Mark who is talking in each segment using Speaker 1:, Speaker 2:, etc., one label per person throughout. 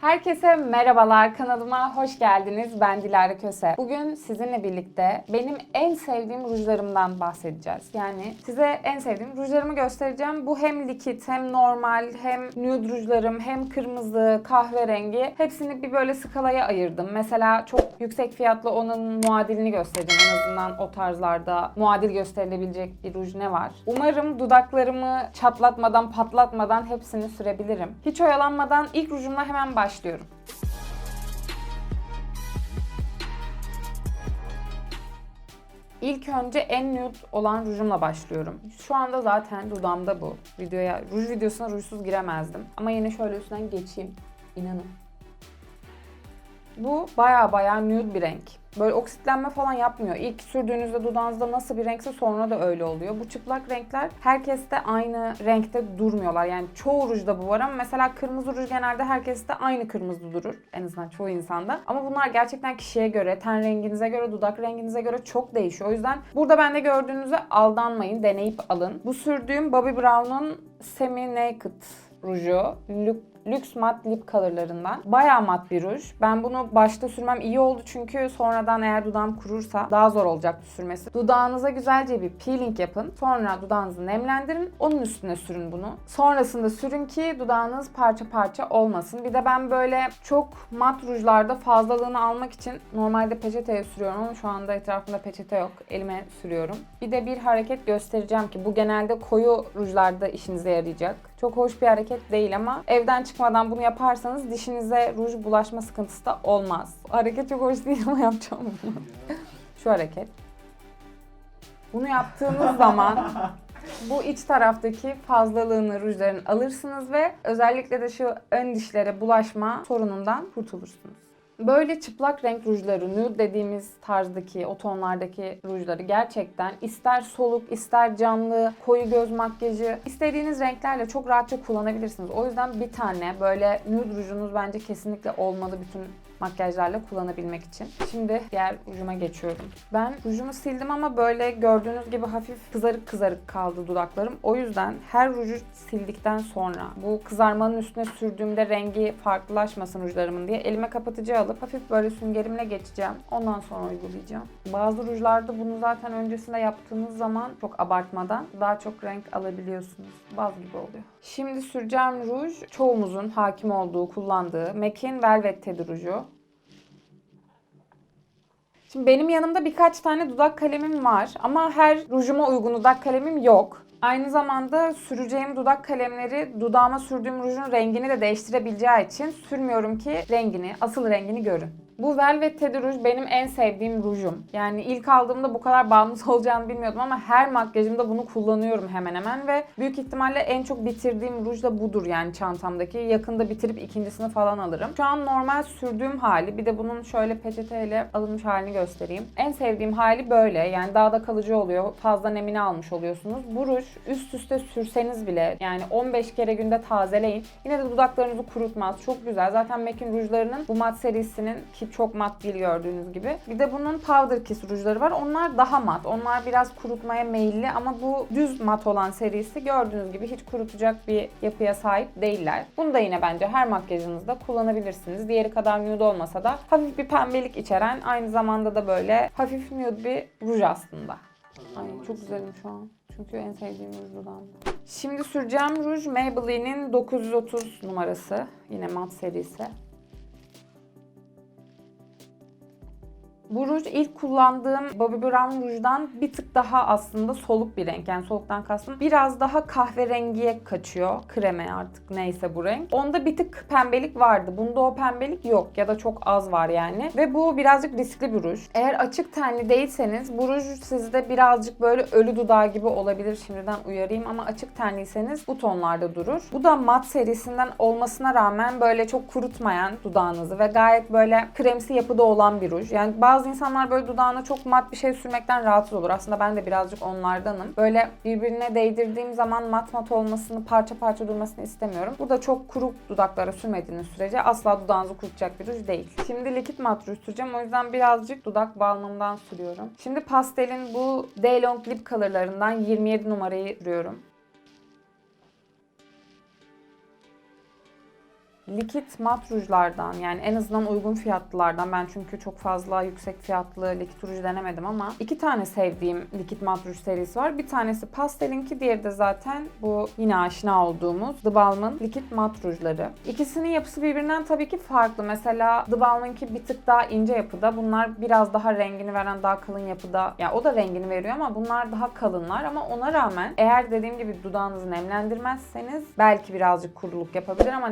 Speaker 1: Herkese merhabalar kanalıma hoş geldiniz. Ben Dilara Köse. Bugün sizinle birlikte benim en sevdiğim rujlarımdan bahsedeceğiz. Yani size en sevdiğim rujlarımı göstereceğim. Bu hem likit hem normal hem nude rujlarım hem kırmızı, kahverengi hepsini bir böyle skalaya ayırdım. Mesela çok yüksek fiyatlı onun muadilini göstereceğim. En azından o tarzlarda muadil gösterilebilecek bir ruj ne var? Umarım dudaklarımı çatlatmadan, patlatmadan hepsini sürebilirim. Hiç oyalanmadan ilk rujumla hemen başlıyorum. İlk önce en nude olan rujumla başlıyorum. Şu anda zaten dudağımda bu. Videoya, ruj videosuna rujsuz giremezdim. Ama yine şöyle üstünden geçeyim. İnanın. Bu baya baya nude bir renk. Böyle oksitlenme falan yapmıyor. İlk sürdüğünüzde dudağınızda nasıl bir renkse sonra da öyle oluyor. Bu çıplak renkler herkeste aynı renkte durmuyorlar. Yani çoğu rujda bu var ama mesela kırmızı ruj genelde herkeste aynı kırmızı durur. En azından çoğu insanda. Ama bunlar gerçekten kişiye göre, ten renginize göre, dudak renginize göre çok değişiyor. O yüzden burada bende gördüğünüzde aldanmayın, deneyip alın. Bu sürdüğüm Bobbi Brown'un Semi Naked ruju. Look Lux Matte Lip Color'larından. Bayağı mat bir ruj. Ben bunu başta sürmem iyi oldu çünkü sonradan eğer dudağım kurursa daha zor olacaktı sürmesi. Dudağınıza güzelce bir peeling yapın. Sonra dudağınızı nemlendirin. Onun üstüne sürün bunu. Sonrasında sürün ki dudağınız parça parça olmasın. Bir de ben böyle çok mat rujlarda fazlalığını almak için normalde peçeteye sürüyorum ama şu anda etrafımda peçete yok. Elime sürüyorum. Bir de bir hareket göstereceğim ki bu genelde koyu rujlarda işinize yarayacak. Çok hoş bir hareket değil ama evden çıkmadan bunu yaparsanız dişinize ruj bulaşma sıkıntısı da olmaz. Hareket çok hoş değil ama yapacağım bunu. Şu hareket. Bunu yaptığınız zaman bu iç taraftaki fazlalığını rujların alırsınız ve özellikle de şu ön dişlere bulaşma sorunundan kurtulursunuz. Böyle çıplak renk rujları, nude dediğimiz tarzdaki, o tonlardaki rujları gerçekten ister soluk, ister canlı, koyu göz makyajı, istediğiniz renklerle çok rahatça kullanabilirsiniz. O yüzden bir tane böyle nude rujunuz bence kesinlikle olmalı bütün makyajlarla kullanabilmek için. Şimdi diğer rujuma geçiyorum. Ben rujumu sildim ama böyle gördüğünüz gibi hafif kızarık kızarık kaldı dudaklarım. O yüzden her ruju sildikten sonra bu kızarmanın üstüne sürdüğümde rengi farklılaşmasın rujlarımın diye elime kapatıcı alıp hafif böyle süngerimle geçeceğim. Ondan sonra uygulayacağım. Bazı rujlarda bunu zaten öncesinde yaptığınız zaman çok abartmadan daha çok renk alabiliyorsunuz. Baz gibi oluyor. Şimdi süreceğim ruj çoğumuzun hakim olduğu, kullandığı MAC'in Velvet Teddy ruju. Şimdi benim yanımda birkaç tane dudak kalemim var ama her rujuma uygun dudak kalemim yok. Aynı zamanda süreceğim dudak kalemleri dudağıma sürdüğüm rujun rengini de değiştirebileceği için sürmüyorum ki rengini, asıl rengini görün. Bu Velvet Teddy Rouge benim en sevdiğim rujum. Yani ilk aldığımda bu kadar bağımlısı olacağını bilmiyordum ama her makyajımda bunu kullanıyorum hemen hemen ve büyük ihtimalle en çok bitirdiğim ruj da budur yani çantamdaki. Yakında bitirip ikincisini falan alırım. Şu an normal sürdüğüm hali bir de bunun şöyle peçeteyle alınmış halini göstereyim. En sevdiğim hali böyle yani daha da kalıcı oluyor. Fazla nemini almış oluyorsunuz. Bu ruj üst üste sürseniz bile yani 15 kere günde tazeleyin. Yine de dudaklarınızı kurutmaz. Çok güzel. Zaten MAC'in rujlarının bu mat serisinin ki çok mat değil gördüğünüz gibi. Bir de bunun powder kiss rujları var. Onlar daha mat. Onlar biraz kurutmaya meyilli ama bu düz mat olan serisi gördüğünüz gibi hiç kurutacak bir yapıya sahip değiller. Bunu da yine bence her makyajınızda kullanabilirsiniz. Diğeri kadar nude olmasa da hafif bir pembelik içeren aynı zamanda da böyle hafif nude bir ruj aslında. Ay çok güzelim şu an. Çünkü en sevdiğim ruj. Şimdi süreceğim ruj Maybelline'in 930 numarası. Yine mat serisi. Bu ruj ilk kullandığım Bobbi Brown rujdan bir tık daha aslında soluk bir renk. Yani soluktan kastım biraz daha kahverengiye kaçıyor. Kreme artık neyse bu renk. Onda bir tık pembelik vardı. Bunda o pembelik yok ya da çok az var yani. Ve bu birazcık riskli bir ruj. Eğer açık tenli değilseniz bu ruj sizde birazcık böyle ölü dudağı gibi olabilir. Şimdiden uyarayım ama açık tenliyseniz bu tonlarda durur. Bu da mat serisinden olmasına rağmen böyle çok kurutmayan dudağınızı ve gayet böyle kremsi yapıda olan bir ruj. Yani bazı insanlar böyle dudağına çok mat bir şey sürmekten rahatsız olur. Aslında ben de birazcık onlardanım. Böyle birbirine değdirdiğim zaman mat mat olmasını, parça parça durmasını istemiyorum. Bu da çok kuru dudaklara sürmediğiniz sürece asla dudağınızı kurutacak bir ruj değil. Şimdi likit mat ruj süreceğim. O yüzden birazcık dudak balmımdan sürüyorum. Şimdi pastelin bu Daylong Lip Color'larından 27 numarayı sürüyorum. Likit mat rujlardan yani en azından uygun fiyatlılardan ben çünkü çok fazla yüksek fiyatlı likit ruj denemedim ama iki tane sevdiğim likit mat ruj serisi var. Bir tanesi pastelinki diğeri de zaten bu yine aşina olduğumuz The Balm'ın likit mat rujları. İkisinin yapısı birbirinden tabii ki farklı. Mesela The Balm'ınki bir tık daha ince yapıda. Bunlar biraz daha rengini veren daha kalın yapıda. Yani o da rengini veriyor ama bunlar daha kalınlar ama ona rağmen eğer dediğim gibi dudağınızı nemlendirmezseniz belki birazcık kuruluk yapabilir ama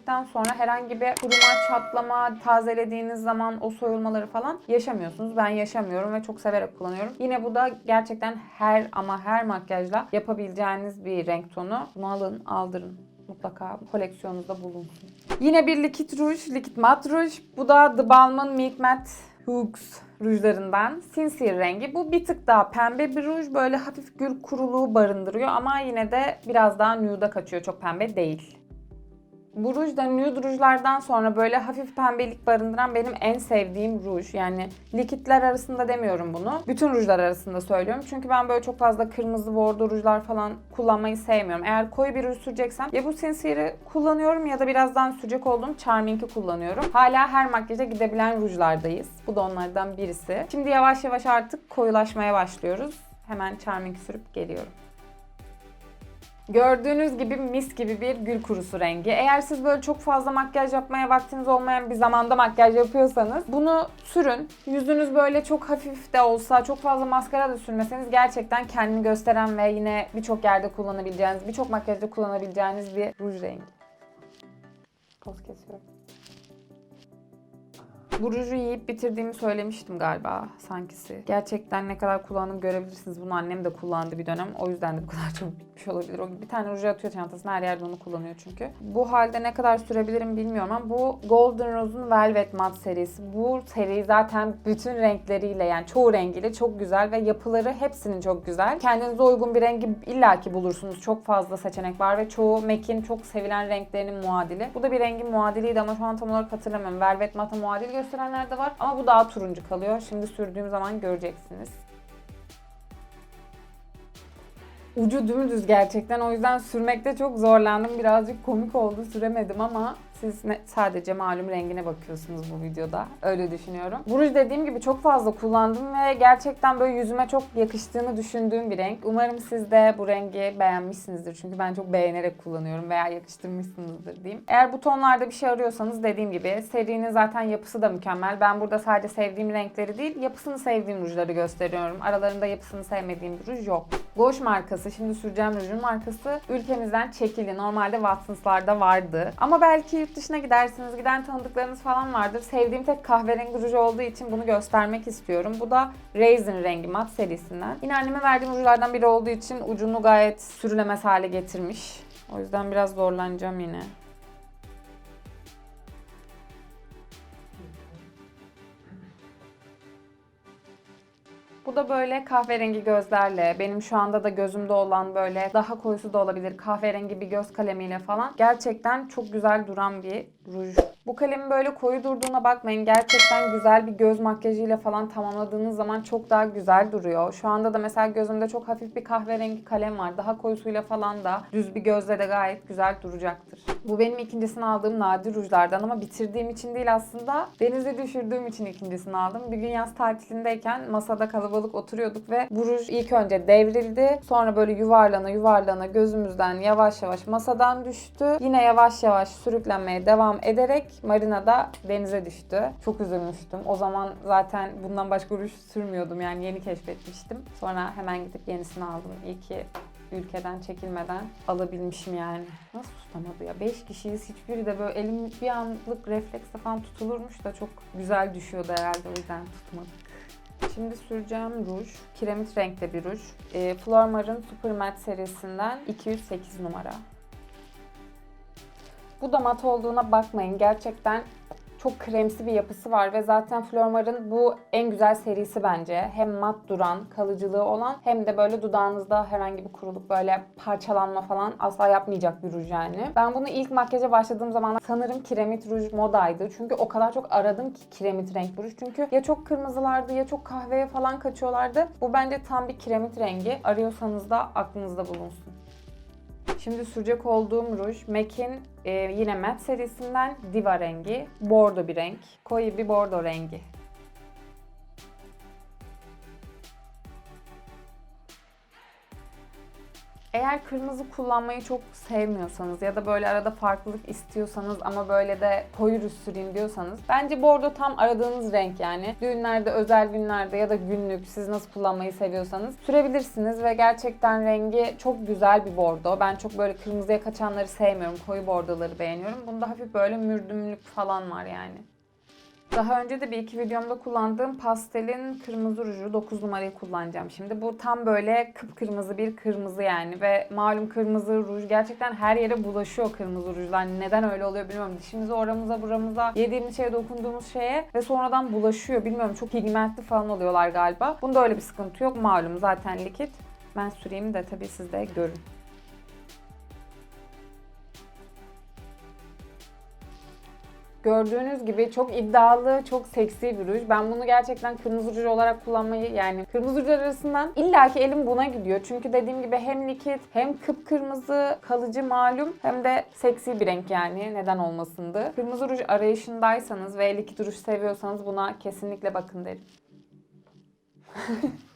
Speaker 1: nemlendirdikten sonra herhangi bir kuruma, çatlama, tazelediğiniz zaman o soyulmaları falan yaşamıyorsunuz. Ben yaşamıyorum ve çok severek kullanıyorum. Yine bu da gerçekten her ama her makyajla yapabileceğiniz bir renk tonu. Bunu alın, aldırın mutlaka koleksiyonunuzda bulunsun. Yine bir likit ruj, likit mat ruj. Bu da The Balmain Milk Matte Hooks rujlarından Sincere rengi. Bu bir tık daha pembe bir ruj. Böyle hafif gül kuruluğu barındırıyor ama yine de biraz daha nude'a kaçıyor. Çok pembe değil. Bu ruj da nude rujlardan sonra böyle hafif pembelik barındıran benim en sevdiğim ruj. Yani likitler arasında demiyorum bunu. Bütün rujlar arasında söylüyorum. Çünkü ben böyle çok fazla kırmızı bordo rujlar falan kullanmayı sevmiyorum. Eğer koyu bir ruj süreceksem ya bu Sincere'i kullanıyorum ya da birazdan sürecek olduğum Charming'i kullanıyorum. Hala her makyaja gidebilen rujlardayız. Bu da onlardan birisi. Şimdi yavaş yavaş artık koyulaşmaya başlıyoruz. Hemen Charming'i sürüp geliyorum. Gördüğünüz gibi mis gibi bir gül kurusu rengi. Eğer siz böyle çok fazla makyaj yapmaya vaktiniz olmayan bir zamanda makyaj yapıyorsanız bunu sürün. Yüzünüz böyle çok hafif de olsa, çok fazla maskara da sürmeseniz gerçekten kendini gösteren ve yine birçok yerde kullanabileceğiniz, birçok makyajda kullanabileceğiniz bir ruj rengi. Poz kesiyorum. Bu ruju yiyip bitirdiğimi söylemiştim galiba sankisi. Gerçekten ne kadar kullandığımı görebilirsiniz. Bunu annem de kullandı bir dönem. O yüzden de bu kadar çok bitmiş olabilir. O bir tane ruju atıyor çantasına her yerde onu kullanıyor çünkü. Bu halde ne kadar sürebilirim bilmiyorum ama bu Golden Rose'un Velvet Matte serisi. Bu seri zaten bütün renkleriyle yani çoğu rengiyle çok güzel ve yapıları hepsinin çok güzel. Kendinize uygun bir rengi illaki bulursunuz. Çok fazla seçenek var ve çoğu MAC'in çok sevilen renklerinin muadili. Bu da bir rengin muadiliydi ama şu an tam olarak hatırlamıyorum. Velvet Matte'a muadil gösterenler de var ama bu daha turuncu kalıyor. Şimdi sürdüğüm zaman göreceksiniz. Ucu dümdüz gerçekten. O yüzden sürmekte çok zorlandım. Birazcık komik oldu. Süremedim ama siz ne, sadece malum rengine bakıyorsunuz bu videoda. Öyle düşünüyorum. Bu ruj dediğim gibi çok fazla kullandım ve gerçekten böyle yüzüme çok yakıştığını düşündüğüm bir renk. Umarım siz de bu rengi beğenmişsinizdir. Çünkü ben çok beğenerek kullanıyorum veya yakıştırmışsınızdır diyeyim. Eğer bu tonlarda bir şey arıyorsanız dediğim gibi serinin zaten yapısı da mükemmel. Ben burada sadece sevdiğim renkleri değil, yapısını sevdiğim rujları gösteriyorum. Aralarında yapısını sevmediğim bir ruj yok. Gauche markası, şimdi süreceğim rujun markası ülkemizden çekildi. Normalde Watsons'larda vardı. Ama belki yurt dışına gidersiniz, giden tanıdıklarınız falan vardır. Sevdiğim tek kahverengi ruj olduğu için bunu göstermek istiyorum. Bu da Raisin rengi mat serisinden. Yine anneme verdiğim rujlardan biri olduğu için ucunu gayet sürülemez hale getirmiş. O yüzden biraz zorlanacağım yine. Bu da böyle kahverengi gözlerle, benim şu anda da gözümde olan böyle daha koyusu da olabilir kahverengi bir göz kalemiyle falan. Gerçekten çok güzel duran bir ruj. Bu kalemin böyle koyu durduğuna bakmayın. Gerçekten güzel bir göz makyajıyla falan tamamladığınız zaman çok daha güzel duruyor. Şu anda da mesela gözümde çok hafif bir kahverengi kalem var. Daha koyusuyla falan da düz bir gözle de gayet güzel duracaktır. Bu benim ikincisini aldığım nadir rujlardan ama bitirdiğim için değil aslında denize düşürdüğüm için ikincisini aldım. Bir gün yaz tatilindeyken masada kalabalık oturuyorduk ve bu ruj ilk önce devrildi. Sonra böyle yuvarlana yuvarlana gözümüzden yavaş yavaş masadan düştü. Yine yavaş yavaş sürüklenmeye devam ederek marinada denize düştü. Çok üzülmüştüm. O zaman zaten bundan başka ruj sürmüyordum yani yeni keşfetmiştim. Sonra hemen gidip yenisini aldım. İyi ki ülkeden çekilmeden alabilmişim yani. Nasıl tutamadı ya? 5 kişiyiz. Hiçbiri de böyle elim bir anlık refleksle falan tutulurmuş da çok güzel düşüyordu herhalde o yüzden tutmadık. Şimdi süreceğim ruj. Kiremit renkte bir ruj. E, Flormar'ın Super Matte serisinden 208 numara. Bu da mat olduğuna bakmayın. Gerçekten çok kremsi bir yapısı var ve zaten Flormar'ın bu en güzel serisi bence. Hem mat duran, kalıcılığı olan hem de böyle dudağınızda herhangi bir kuruluk böyle parçalanma falan asla yapmayacak bir ruj yani. Ben bunu ilk makyaja başladığım zaman sanırım kiremit ruj modaydı. Çünkü o kadar çok aradım ki kiremit renk ruj. Çünkü ya çok kırmızılardı ya çok kahveye falan kaçıyorlardı. Bu bence tam bir kiremit rengi. Arıyorsanız da aklınızda bulunsun. Şimdi sürecek olduğum ruj MAC'in e, yine matte serisinden Diva rengi. Bordo bir renk. Koyu bir bordo rengi. Eğer kırmızı kullanmayı çok sevmiyorsanız ya da böyle arada farklılık istiyorsanız ama böyle de koyu ruj süreyim diyorsanız bence bordo tam aradığınız renk yani. Düğünlerde, özel günlerde ya da günlük siz nasıl kullanmayı seviyorsanız sürebilirsiniz ve gerçekten rengi çok güzel bir bordo. Ben çok böyle kırmızıya kaçanları sevmiyorum. Koyu bordoları beğeniyorum. Bunda hafif böyle mürdümlük falan var yani. Daha önce de bir iki videomda kullandığım pastelin kırmızı ruju 9 numarayı kullanacağım. Şimdi bu tam böyle kıpkırmızı bir kırmızı yani ve malum kırmızı ruj gerçekten her yere bulaşıyor kırmızı rujlar. Neden öyle oluyor bilmiyorum. Dişimize oramıza buramıza yediğimiz şeye dokunduğumuz şeye ve sonradan bulaşıyor. Bilmiyorum çok pigmentli falan oluyorlar galiba. Bunda öyle bir sıkıntı yok malum zaten likit. Ben süreyim de tabii siz de görün. Gördüğünüz gibi çok iddialı, çok seksi bir ruj. Ben bunu gerçekten kırmızı ruj olarak kullanmayı yani kırmızı rujlar arasından illaki elim buna gidiyor. Çünkü dediğim gibi hem likit hem kıpkırmızı kalıcı malum hem de seksi bir renk yani neden olmasındı. Kırmızı ruj arayışındaysanız ve likit ruj seviyorsanız buna kesinlikle bakın derim.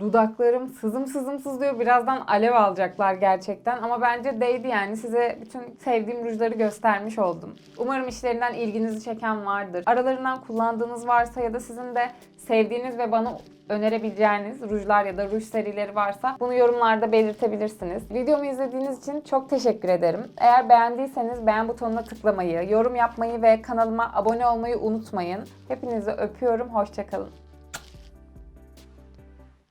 Speaker 1: Dudaklarım sızım sızım sızlıyor. Birazdan alev alacaklar gerçekten. Ama bence değdi yani. Size bütün sevdiğim rujları göstermiş oldum. Umarım işlerinden ilginizi çeken vardır. Aralarından kullandığınız varsa ya da sizin de sevdiğiniz ve bana önerebileceğiniz rujlar ya da ruj serileri varsa bunu yorumlarda belirtebilirsiniz. Videomu izlediğiniz için çok teşekkür ederim. Eğer beğendiyseniz beğen butonuna tıklamayı, yorum yapmayı ve kanalıma abone olmayı unutmayın. Hepinizi öpüyorum. Hoşçakalın.